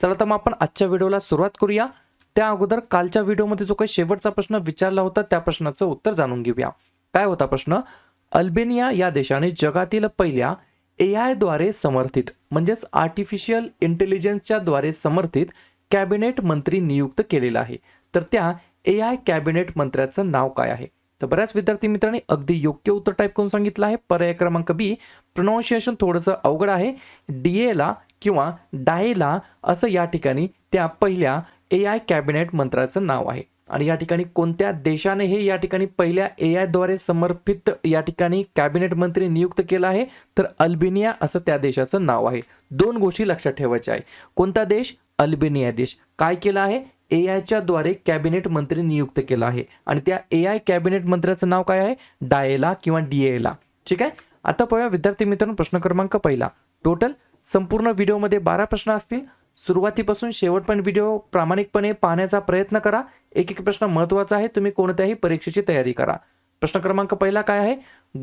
चला तर मग आपण आजच्या व्हिडिओला सुरुवात करूया. त्या अगोदर कालच्या व्हिडिओमध्ये जो काही शेवटचा प्रश्न विचारला होता त्या प्रश्नाचं उत्तर जाणून घेऊया. काय होता प्रश्न? अल्बेनिया या देशाने जगातील पहिल्या ए आयद्वारे समर्थित म्हणजेच आर्टिफिशियल इंटेलिजन्सच्या द्वारे समर्थित कॅबिनेट मंत्री नियुक्त केलेला आहे. तर त्या ए आय कॅबिनेट मंत्र्याचं नाव काय आहे? तर बऱ्याच विद्यार्थी मित्रांनी अगदी योग्य उत्तर टाईप करून सांगितलं आहे. पर्याय क्रमांक बी प्रोनाऊन्सिएशन थोडंसं अवघड आहे. डी एला किंवा डायला असं या ठिकाणी त्या पहिल्या ए आय कॅबिनेट मंत्राचं नाव आहे. आणि या ठिकाणी कोणत्या देशाने हे या ठिकाणी पहिल्या ए आयद्वारे समर्पित या ठिकाणी कॅबिनेट मंत्री नियुक्त केला आहे? तर अल्बेनिया असं त्या देशाचं नाव आहे. दोन गोष्टी लक्षात ठेवायच्या आहे. कोणता देश? अल्बेनिया देश. काय केलं आहे? ए आयच्या द्वारे कॅबिनेट मंत्री नियुक्त केला आहे. आणि त्या ए आय कॅबिनेट मंत्र्याचं नाव काय आहे? डायला किंवा डी एला ठीक आहे? आता पाहूया विद्यार्थी मित्रांनो प्रश्न क्रमांक पहिला. टोटल संपूर्ण व्हिडिओमध्ये बारा प्रश्न असतील. सुरुवातीपासून शेवटपर्यंत व्हिडिओ प्रामाणिकपणे पाहण्याचा प्रयत्न करा. एक एक प्रश्न महत्त्वाचा आहे तुम्ही कोणत्याही परीक्षेची तयारी करा. प्रश्न क्रमांक पहिला काय आहे?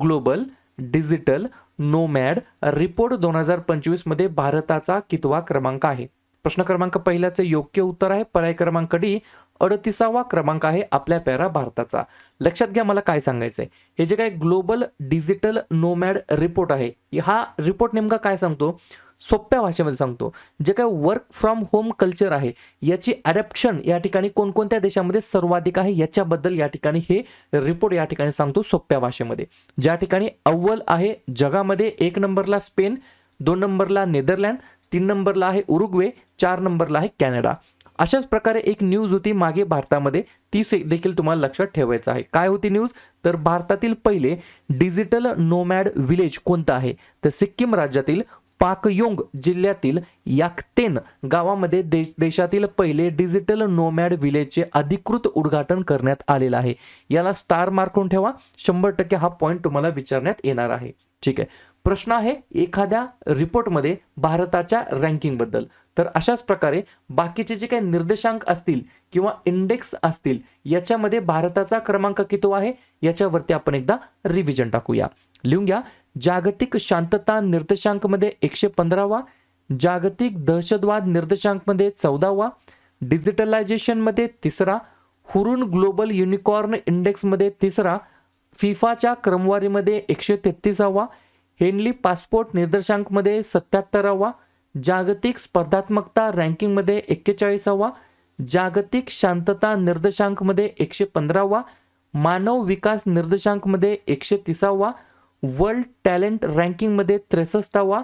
ग्लोबल डिजिटल नोमॅड रिपोर्ट दोन हजार पंचवीसमध्ये भारताचा कितवा क्रमांक आहे? प्रश्न क्रमांक पहिल्याचं योग्य उत्तर आहे. पर्याय क्रमांक डी अडतीसावा क्रमांक आहे आपल्या पॅरा भारताचा. लक्षात घ्या मला काय सांगायचं आहे हे जे काय ग्लोबल डिजिटल नोमॅड रिपोर्ट आहे हा रिपोर्ट नेमका काय सांगतो? सोप्या भाषेमध्ये सांगतो. जे काय वर्क फ्रॉम होम कल्चर आहे याची अडॅप्शन या ठिकाणी कोणकोणत्या देशामध्ये सर्वाधिक आहे याच्याबद्दल या ठिकाणी हे रिपोर्ट या ठिकाणी सांगतो सोप्या भाषेमध्ये. ज्या ठिकाणी अव्वल आहे जगामध्ये एक नंबरला स्पेन दोन नंबरला नेदरलँड तीन नंबरला आहे उरुग्वे चार नंबरला आहे कॅनडा. अशाच प्रकारे एक न्यूज होती मागे भारतामध्ये ती देखील तुम्हाला लक्षात ठेवायचं आहे. काय होती न्यूज तर भारतातील पहिले डिजिटल नोमॅड विलेज कोणतं आहे? तर सिक्कीम राज्यातील पाकयोंग जिल्ह्यातील याक्तेन गावामध्ये देश देशातील पहिले डिजिटल नोमॅड विलेजचे अधिकृत उद्घाटन करण्यात आलेलं आहे. याला स्टार मार्कून ठेवा. शंभर टक्के हा पॉईंट तुम्हाला विचारण्यात येणार आहे. ठीक आहे. प्रश्न आहे एखाद्या रिपोर्टमध्ये भारताच्या रँकिंगबद्दल. तर अशाच प्रकारे बाकीचे जे काही निर्देशांक असतील किंवा इंडेक्स असतील याच्यामध्ये भारताचा क्रमांक किती आहे? याच्यावरती आपण एकदा रिव्हिजन टाकूया. लिहून घ्या. जागतिक शांतता निर्देशांकमध्ये एकशे पंधरावा जागतिक दहशतवाद निर्देशांकमध्ये चौदावा डिजिटलायझेशनमध्ये तिसरा हुरून ग्लोबल युनिकॉर्न इंडेक्समध्ये तिसरा फिफाच्या क्रमवारीमध्ये एकशे तेहतीसावा हेनली पासपोर्ट निर्देशांकमध्ये सत्याहत्तरावा जागतिक स्पर्धात्मकता रँकिंगमध्ये एक्केचाळीसावा जागतिक शांतता निर्देशांकमध्ये एकशे पंधरावा मानव विकास निर्देशांकमध्ये एकशे तिसावा वर्ल्ड टॅलेंट रँकिंगमध्ये त्रेसष्टावा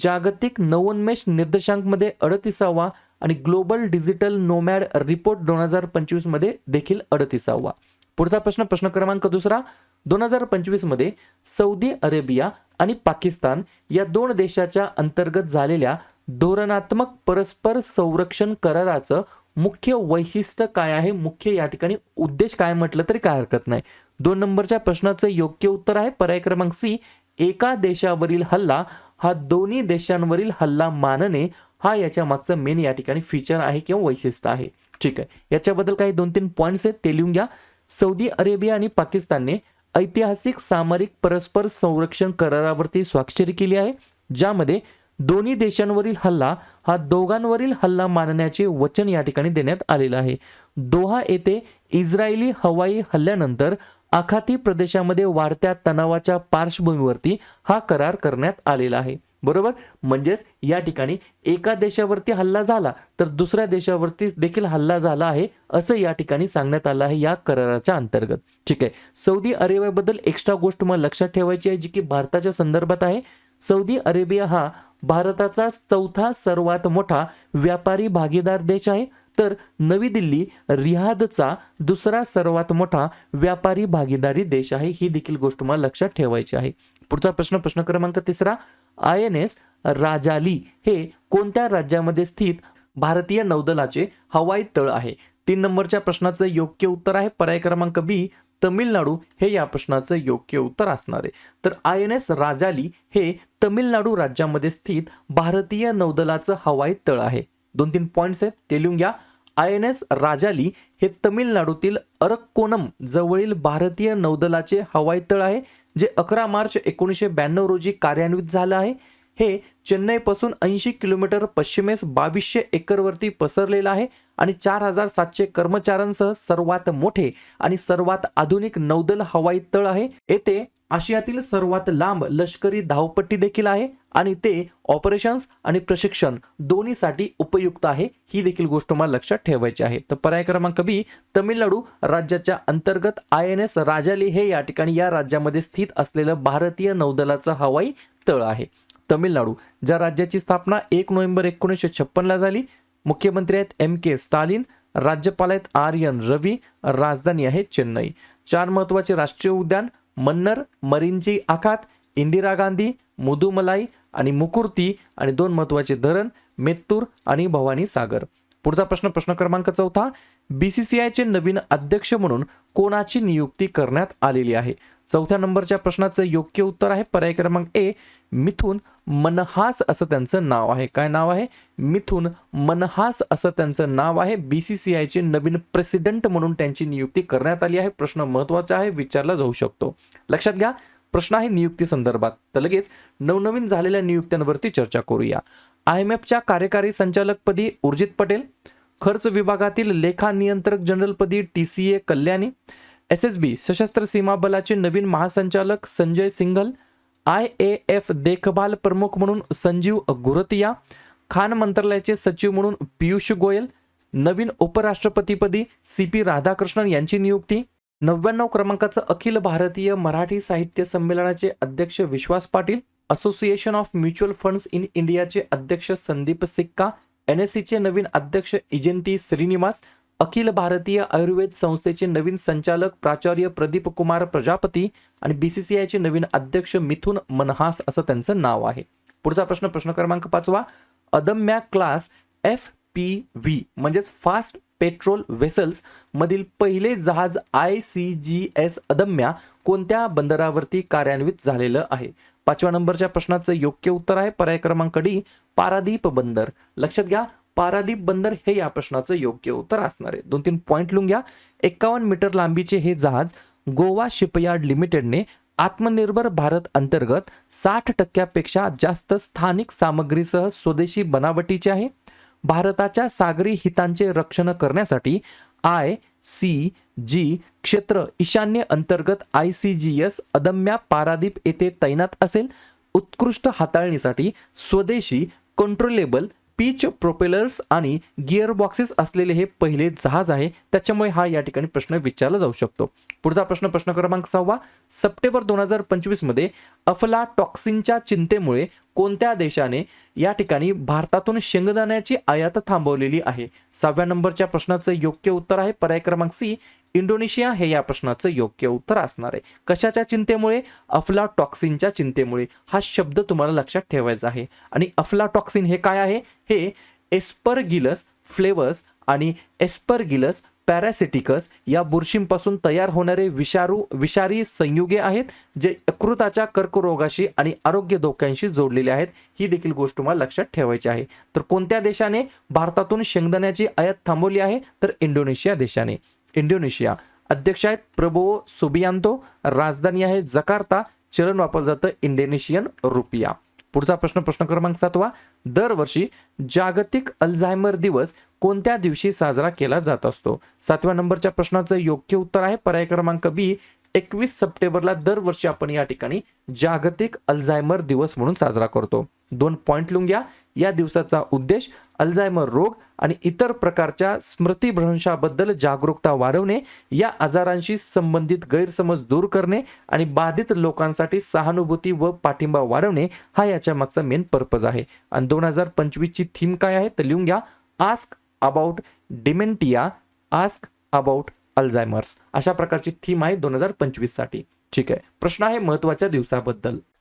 जागतिक नवोन्मेष निर्देशांकमध्ये अडतीसावा आणि ग्लोबल डिजिटल नोमॅड रिपोर्ट दोन हजार पंचवीसमध्ये देखील अडतीसावा. पुढचा प्रश्न प्रश्न क्रमांक दुसरा. दोन हजार पंचवीसमध्ये सौदी अरेबिया आणि पाकिस्तान या दोन देशाच्या अंतर्गत झालेल्या धोरणात्मक परस्पर संरक्षण कराराचं मुख्य वैशिष्ट्य काय आहे? मुख्य या ठिकाणी उद्देश काय म्हटलं तरी काय हरकत नाही. दोन नंबरच्या प्रश्नाचं योग्य उत्तर आहे. पर्याय क्रमांक सी एका देशावरील हल्ला. हा दोन्ही देशांवरील हल्ला मानणे हा याच्या मागचं मेन या ठिकाणी फीचर आहे किंवा वैशिष्ट्य आहे. ठीक आहे. याच्याबद्दल काही दोन तीन पॉईंट्स आहेत ते लिहून घ्या. सौदी अरेबिया आणि पाकिस्तानने ऐतिहासिक सामरिक परस्पर संरक्षण करारावरती स्वाक्षरी केली आहे ज्यामध्ये दोन्ही देशांवरील हल्ला हा दोघांवरील हल्ला मानण्याचे वचन या ठिकाणी देण्यात आलेलं आहे. दोहा येथे इस्रायली हवाई हल्ल्यानंतर आखाती प्रदेशामध्ये वाढत्या तणावाच्या पार्श्वभूमीवरती हा करार करण्यात आलेला आहे. बरोबर? म्हणजेच या ठिकाणी एका देशावरती हल्ला झाला तर दुसऱ्या देशावरती देखील हल्ला झाला आहे असं या ठिकाणी सांगण्यात आलं आहे या कराराच्या अंतर्गत. ठीक आहे. सौदी अरेबियाबद्दल एक्स्ट्रा गोष्ट मला लक्षात ठेवायची आहे जी की भारताच्या संदर्भात आहे. सौदी अरेबिया हा भारताचा चौथा सर्वात मोठा व्यापारी भागीदार देश आहे. तर नवी दिल्ली रियादचा दुसरा सर्वात मोठा व्यापारी भागीदारी देश आहे. ही देखील गोष्ट तुम्हाला लक्षात ठेवायची आहे. पुढचा प्रश्न प्रश्न क्रमांक तिसरा. आय एन एस राजाली हे कोणत्या राज्यामध्ये स्थित भारतीय नौदलाचे हवाई तळ आहे? तीन नंबरच्या प्रश्नाचं योग्य उत्तर आहे. पर्याय क्रमांक बी तमिळनाडू. हे या प्रश्नाचं योग्य उत्तर असणार आहे. तर आय एन एस राजाली हे तमिळनाडू राज्यामध्ये स्थित भारतीय नौदलाचं हवाई तळ आहे. दोन तीन पॉईंट्स आहेत ते लिहून घ्या. आय एन एस राजाली हे तमिळनाडूतील अरक्कोनम जवळील भारतीय नौदलाचे हवाई तळ आहे जे अकरा मार्च एकोणीसशे ब्याण्णव रोजी कार्यान्वित झालं आहे. हे चेन्नईपासून ऐंशी किलोमीटर पश्चिमेस बावीसशे एकरवरती पसरलेलं आहे आणि चार हजार सातशे कर्मचाऱ्यांसह सर्वात मोठे आणि सर्वात आधुनिक नौदल हवाई तळ आहे. येथे आशियातील सर्वात लांब लष्करी धावपट्टी देखील आहे आणि ते ऑपरेशन्स आणि प्रशिक्षण दोन्हीसाठी उपयुक्त आहे. ही देखील गोष्ट मला लक्षात ठेवायची आहे. तर पर्याय क्रमांक बी तमिळनाडू राज्याच्या अंतर्गत आय एन एस राजाली हे या ठिकाणी या राज्यामध्ये स्थित असलेलं भारतीय नौदलाचं हवाई तळ आहे. तमिळनाडू ज्या राज्याची स्थापना एक नोव्हेंबर एकोणीसशे छप्पनला झाली मुख्यमंत्री आहेत एम के स्टालिन राज्यपाल आहेत आर्यन रवी राजधानी आहे चेन्नई. चार महत्त्वाचे राष्ट्रीय उद्यान मन्नर मरिंजी आखात इंदिरा गांधी मुदुमलाई आणि मुकुर्ती आणि दोन महत्त्वाचे धरण मेत्तूर आणि भवानी सागर. पुढचा प्रश्न प्रश्न क्रमांक चौथा. बी सी सी आयचे नवीन अध्यक्ष म्हणून कोणाची नियुक्ती करण्यात आलेली आहे? चौथ्या नंबरच्या प्रश्नाचं योग्य उत्तर आहे. पर्याय क्रमांक ए मिथून मनहास असं त्यांचं नाव आहे. काय नाव आहे? मिथुन. मनहास असं त्यांचं नाव आहे. बीसीसीआयचे नवीन प्रेसिडेंट म्हणून त्यांची नियुक्ती करण्यात आली आहे. प्रश्न महत्त्वाचा आहे. विचारला जाऊ शकतो. लक्षात घ्या प्रश्न आहे नियुक्ती संदर्भात. तर लगेच नवनवीन झालेल्या नियुक्त्यांवरती चर्चा करूया. आय एम एफच्या कार्यकारी संचालकपदी उर्जित पटेल खर्च विभागातील लेखा नियंत्रक जनरलपदी T C A Kalyani S S B सशस्त्र सीमा बलाचे नवीन महासंचालक Sanjay Singhal I A F देखभाल प्रमुख म्हणून संजीव गुरतिया खान मंत्रालयाचे सचिव म्हणून पियुष गोयल नवीन उपराष्ट्रपतीपदी सी पी राधाकृष्णन यांची नियुक्ती नव्याण्णव क्रमांकाचं अखिल भारतीय मराठी साहित्य संमेलनाचे अध्यक्ष Vishwas Patil association of mutual funds in इंडियाचे अध्यक्ष संदीप सिक्का एन एस सीचे नवीन अध्यक्ष इजेंती श्रीनिवास अखिल भारतीय आयुर्वेद संस्थेचे नवीन संचालक प्राचार्य प्रदीप कुमार प्रजापती आणि बीसीसीआयचे नवीन अध्यक्ष मिथुन मनहास असं त्यांचं नाव आहे. पुढचा प्रश्न प्रश्न क्रमांक पाचवा. Adamya class F P V म्हणजेच फास्ट पेट्रोल वेसल्स मधील पहिले जहाज I C G S Adamya कोणत्या बंदरावरती कार्यान्वित झालेलं आहे? पाचव्या नंबरच्या प्रश्नाचं योग्य उत्तर आहे. पर्याय क्रमांक डी पारादीप बंदर. लक्षात घ्या पारादीप बंदर हे या प्रश्नाचं योग्य उत्तर असणार आहे. दोन तीन पॉईंट लिहून घ्या. एकावन्न मीटर लांबीचे हे जहाज गोवा शिपयार्ड लिमिटेडने आत्मनिर्भर भारत अंतर्गत साठ टक्क्यापेक्षा जास्त स्थानिक सामग्रीसह स्वदेशी बनावटीचे आहे. भारताच्या सागरी हितांचे रक्षण करण्यासाठी आय सी जी क्षेत्र ईशान्य अंतर्गत I C G S Adamya Paradip येथे तैनात असेल. उत्कृष्ट हाताळणीसाठी स्वदेशी कंट्रोलेबल पीच प्रोपेलर्स आणि गिअर बॉक्सेस असलेले हे पहिले जहाज आहे. त्याच्यामुळे हा या ठिकाणी प्रश्न विचारला जाऊ शकतो. पुढचा प्रश्न प्रश्न क्रमांक सहावा. सप्टेंबर दोन हजार पंचवीसमध्ये अफला टॉक्सिनच्या चिंतेमुळे कोणत्या देशाने या ठिकाणी भारतातून शेंगदाण्याची आयात थांबवलेली आहे? सहाव्या नंबरच्या प्रश्नाचं योग्य उत्तर आहे. पर्याय क्रमांक सी इंडोनेशिया हे या प्रश्नाचं योग्य उत्तर असणार आहे. कशाच्या चिंतेमुळे? अफलाटॉक्सिनच्या चिंतेमुळे. हा शब्द तुम्हाला लक्षात ठेवायचा आहे. आणि अफलाटॉक्सिन हे काय आहे? हे एस्परगिलस फ्लेवर्स आणि एस्परगिलस पॅरासिटिकस या बुरशींपासून तयार होणारे विषारू विषारी संयुगे आहेत जे यकृताच्या कर्करोगाशी आणि आरोग्य धोक्यांशी जोडलेले आहेत. ही देखील गोष्ट तुम्हाला लक्षात ठेवायची आहे. तर कोणत्या देशाने? भारतातून शेंगदाण्याची आयात थांबवली आहे तर इंडोनेशिया देशाने. इंडोनेशिया. अध्यक्ष आहेत प्रबो सुबियांतो राजधानी आहे जकार्ता चलन वापरलं जातं इंडोनेशियन रुपिया. पुढचा प्रश्न प्रश्न क्रमांक सातवा. दरवर्षी जागतिक अल्झायमर दिवस कोणत्या दिवशी साजरा केला जात असतो? सातव्या नंबरच्या प्रश्नाचं योग्य उत्तर आहे पर्याय क्रमांक बी. एकवीस सप्टेंबरला दरवर्षी आपण या ठिकाणी जागतिक अल्झायमर दिवस म्हणून साजरा करतो. दोन पॉईंट लिहून घ्या या दिवसाचा उद्देश अल्झायमर रोग आणि इतर प्रकारच्या स्मृतीभ्रंशाबद्दल जागरूकता वाढवणे या आजारांशी संबंधित गैरसमज दूर करणे आणि बाधित लोकांसाठी सहानुभूती व पाठिंबा वाढवणे हा याच्या मागचा मेन पर्पज आहे. आणि दोन हजार पंचवीसची थीम काय आहे? तर लिहून घ्या. Ask about dementia ask about Alzheimer's अशा प्रकारची थीम आहे दोन हजार पंचवीससाठी. ठीक आहे. प्रश्न आहे महत्त्वाच्या दिवसाबद्दल.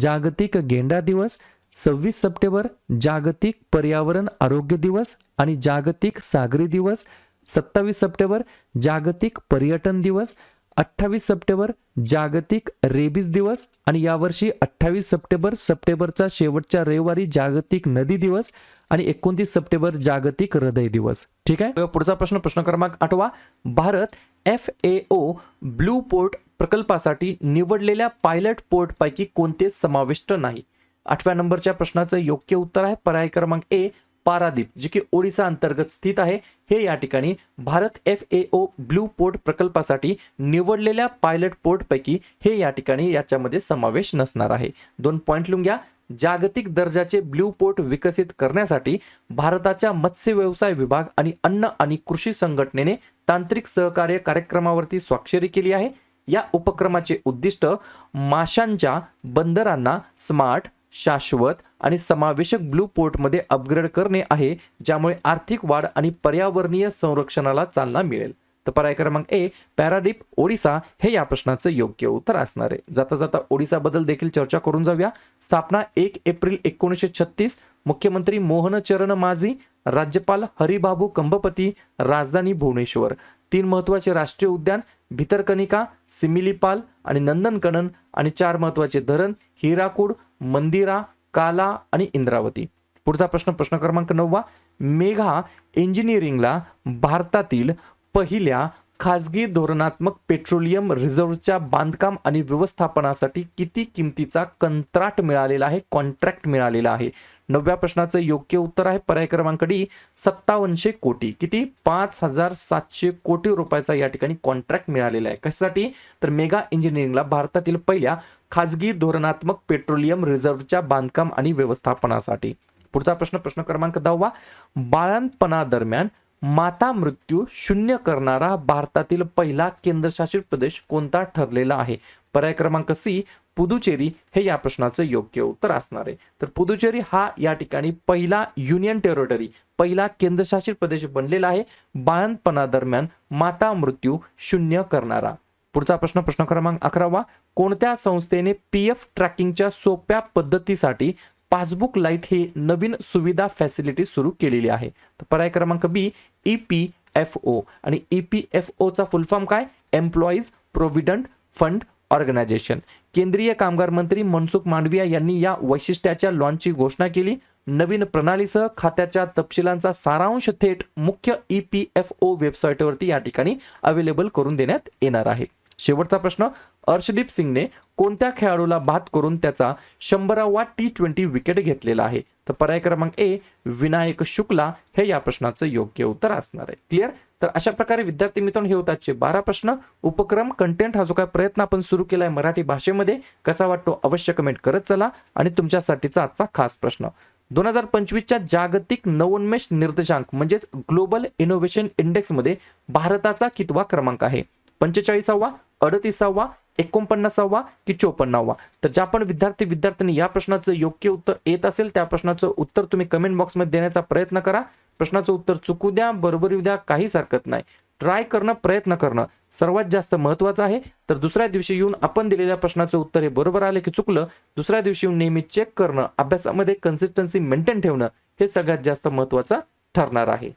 जागतिक गेंडा दिवस सव्वीस सप्टेंबर जागतिक पर्यावरण आरोग्य दिवस आणि जागतिक सागरी दिवस सत्तावीस सप्टेंबर जागतिक पर्यटन दिवस अठ्ठावीस सप्टेंबर जागतिक रेबीज दिवस आणि यावर्षी अठ्ठावीस सप्टेंबर सप्टेंबरचा शेवटच्या रविवारी जागतिक नदी दिवस आणि एकोणतीस सप्टेंबर जागतिक हृदय दिवस. ठीक आहे? पुढचा प्रश्न प्रश्न क्रमांक आठवा. Bharat F A O blue port प्रकल्पासाठी निवडलेल्या पायलट पोर्टपैकी कोणते समाविष्ट नाही? आठव्या नंबरच्या प्रश्नाचं योग्य उत्तर आहे पर्याय क्रमांक ए पारादीप जे की ओडिसा अंतर्गत स्थित आहे. हे या ठिकाणी Bharat F A O blue port प्रकल्पासाठी निवडलेल्या पायलट पोर्टपैकी हे या ठिकाणी याच्यामध्ये समावेश नसणार आहे. दोन पॉईंट लिहून घ्या. जागतिक दर्जाचे ब्ल्यू पोर्ट विकसित करण्यासाठी भारताच्या मत्स्य व्यवसाय विभाग आणि अन्न आणि कृषी संघटनेने तांत्रिक सहकार्य कार्यक्रमावरती स्वाक्षरी केली आहे. या उपक्रमाचे उद्दिष्ट माशांच्या बंदरांना स्मार्ट शाश्वत आणि समावेशक ब्लू पोर्टमध्ये अपग्रेड करणे आहे ज्यामुळे आर्थिक वाढ आणि पर्यावरणीय संरक्षणाला चालना मिळेल. तर पर्याय क्रमांक ए पॅराडीप ओडिसा. हे या प्रश्नाचं योग्य उत्तर असणार आहे. जाता जाता ओडिसाबद्दल देखील चर्चा करून जाऊया. स्थापना एक एप्रिल एकोणीसशे छत्तीस. मुख्यमंत्री मोहन चरण माझी राज्यपाल हरिबाबू कंबपती. राजधानी भुवनेश्वर. तीन महत्त्वाचे राष्ट्रीय उद्यान. भितरकनिका सिमिलीपाल आणि नंदनकनन आणि चार महत्त्वाचे धरण हिराकूड मंदिरा काला आणि इंद्रावती. पुढचा प्रश्न प्रश्न क्रमांक नववा. मेघा इंजिनिअरिंगला भारतातील पहिल्या खाजगी धोरणात्मक पेट्रोलियम रिझर्व्हच्या बांधकाम आणि व्यवस्थापनासाठी किती किमतीचा कंत्राट मिळालेला आहे कॉन्ट्रॅक्ट मिळालेला आहे? नवव्या प्रश्नाचं योग्य उत्तर आहे. पर्याय क्रमांक डी सत्तावनशे कोटी. किती? पाच हजार सातशे कोटी रुपयाचा या ठिकाणी कॉन्ट्रॅक्ट मिळालेला आहे. कशासाठी? तर मेगा इंजिनिअरिंगला भारतातील पहिल्या खाजगी धोरणात्मक पेट्रोलियम रिझर्व्हच्या बांधकाम आणि व्यवस्थापनासाठी. पुढचा प्रश्न प्रश्न क्रमांक दहावा. बाळांपणा दरम्यान माता मृत्यू शून्य करणारा भारतातील पहिला केंद्रशासित प्रदेश कोणता ठरलेला आहे? पर्याय क्रमांक सी पुदुचेरी हे या प्रश्नाचं योग्य उत्तर असणार आहे. तर पुदुचेरी हा या ठिकाणी पहिला युनियन टेरिटरी पहिला केंद्रशासित प्रदेश बनलेला आहे. बाळंतपणा दरम्यान माता मृत्यू शून्य करणारा. पुढचा प्रश्न प्रश्न क्रमांक अकरावा. कोणत्या संस्थेने पी एफ ट्रॅकिंगच्या सोप्या पद्धतीसाठी पासबुक लाइट ही नवीन सुविधा फॅसिलिटी सुरू केलेली आहे? तर पर्याय क्रमांक B E P F O आणि ई पी एफ ओचा फुल फॉर्म काय? एम्प्लॉईज प्रोव्हिडंट फंड ऑर्गनायझेशन केंद्रीय कामगार मंत्री मनसुख मांडविया यांनी या वैशिष्ट्याच्या लॉन्चची घोषणा केली. नवीन प्रणालीसह खात्याच्या तपशिलांचा सारांश थेट मुख्य ई पी एफ ओ वेबसाईटवरती या ठिकाणी अवेलेबल करून देण्यात येणार आहे. शेवटचा प्रश्न अर्शदीप सिंगने कोणत्या खेळाडूला बाद करून त्याचा शंभरावा टी ट्वेंटी विकेट घेतलेला आहे? तर पर्याय क्रमांक ए विनायक शुक्ला हे या प्रश्नाचं योग्य उत्तर असणार आहे. क्लिअर तर अशा प्रकारे विद्यार्थी मित्रांनो हे होतातचे बारा प्रश्न. उपक्रम कंटेंट हा जो काय प्रयत्न आपण सुरू केलाय मराठी भाषेमध्ये कसा वाटतो अवश्य कमेंट करत चला. आणि तुमच्यासाठीचा आजचा खास प्रश्न. दोन हजार पंचवीसच्या जागतिक नवोन्मेष निर्देशांक म्हणजेच ग्लोबल इनोव्हेशन इंडेक्समध्ये भारताचा कितवा क्रमांक आहे? पंचेचाळीसावा अडतीसावा एकोणपन्नासावा की चोपन्नावा? तर ज्या पण विद्यार्थी विद्यार्थ्यांनी या प्रश्नाचं योग्य उत्तर येत असेल त्या प्रश्नाचं उत्तर तुम्ही कमेंट बॉक्समध्ये देण्याचा प्रयत्न करा. प्रश्नाचं उत्तर चुकू द्या बरोबर येऊ द्या काहीच हरकत नाही. ट्राय करणं प्रयत्न करणं सर्वात जास्त महत्वाचं आहे. तर दुसऱ्या दिवशी येऊन आपण दिलेल्या प्रश्नाचं उत्तर हे बरोबर आलं की चुकलं दुसऱ्या दिवशी येऊन नेहमी चेक करणं अभ्यासामध्ये कन्सिस्टन्सी मेंटेन ठेवणं हे सगळ्यात जास्त महत्वाचं ठरणार आहे.